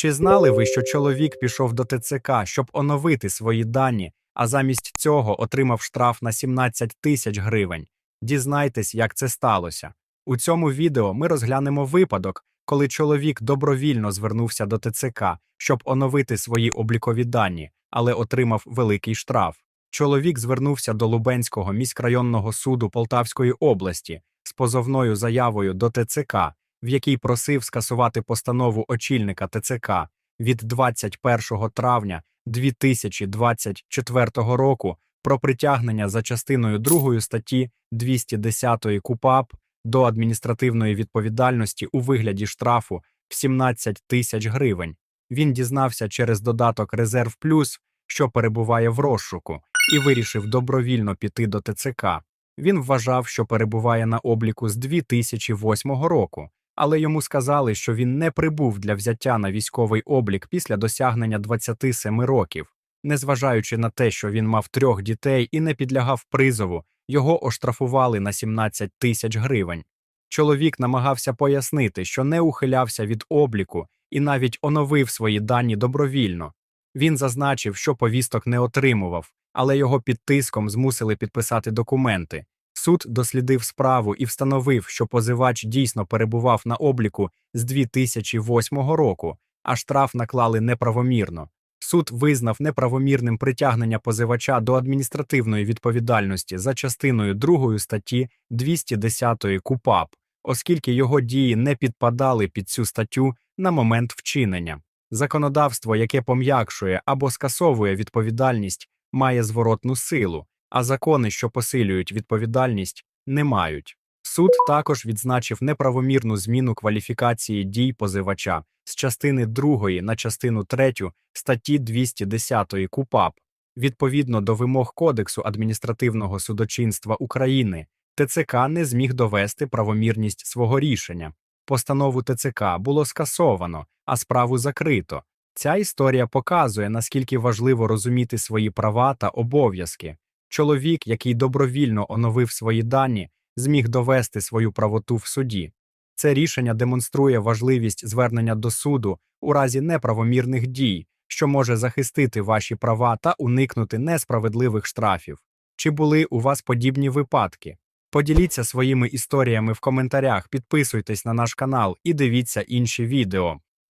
Чи знали ви, що чоловік пішов до ТЦК, щоб оновити свої дані, а замість цього отримав штраф на 17 тисяч гривень? Дізнайтесь, як це сталося. У цьому відео ми розглянемо випадок, коли чоловік добровільно звернувся до ТЦК, щоб оновити свої облікові дані, але отримав великий штраф. Чоловік звернувся до Лубенського міськрайонного суду Полтавської області з позовною заявою до ТЦК, в якій просив скасувати постанову очільника ТЦК від 21 травня 2024 року про притягнення за частиною 2 статті 210 КУПАП до адміністративної відповідальності у вигляді штрафу в 17 тисяч гривень. Він дізнався через додаток Резерв Плюс, що перебуває в розшуку, і вирішив добровільно піти до ТЦК. Він вважав, що перебуває на обліку з 2008 року, але йому сказали, що він не прибув для взяття на військовий облік після досягнення 27 років. Незважаючи на те, що він мав трьох дітей і не підлягав призову, його оштрафували на 17 тисяч гривень. Чоловік намагався пояснити, що не ухилявся від обліку і навіть оновив свої дані добровільно. Він зазначив, що повісток не отримував, але його під тиском змусили підписати документи. Суд дослідив справу і встановив, що позивач дійсно перебував на обліку з 2008 року, а штраф наклали неправомірно. Суд визнав неправомірним притягнення позивача до адміністративної відповідальності за частиною 2 статті 210 КУПАП, оскільки його дії не підпадали під цю статтю на момент вчинення. Законодавство, яке пом'якшує або скасовує відповідальність, має зворотну силу, а закони, що посилюють відповідальність, не мають. Суд також відзначив неправомірну зміну кваліфікації дій позивача з частини 2 на частину 3 статті 210 КУПАП. Відповідно до вимог Кодексу адміністративного судочинства України, ТЦК не зміг довести правомірність свого рішення. Постанову ТЦК було скасовано, а справу закрито. Ця історія показує, наскільки важливо розуміти свої права та обов'язки. Чоловік, який добровільно оновив свої дані, зміг довести свою правоту в суді. Це рішення демонструє важливість звернення до суду у разі неправомірних дій, що може захистити ваші права та уникнути несправедливих штрафів. Чи були у вас подібні випадки? Поділіться своїми історіями в коментарях, підписуйтесь на наш канал і дивіться інші відео.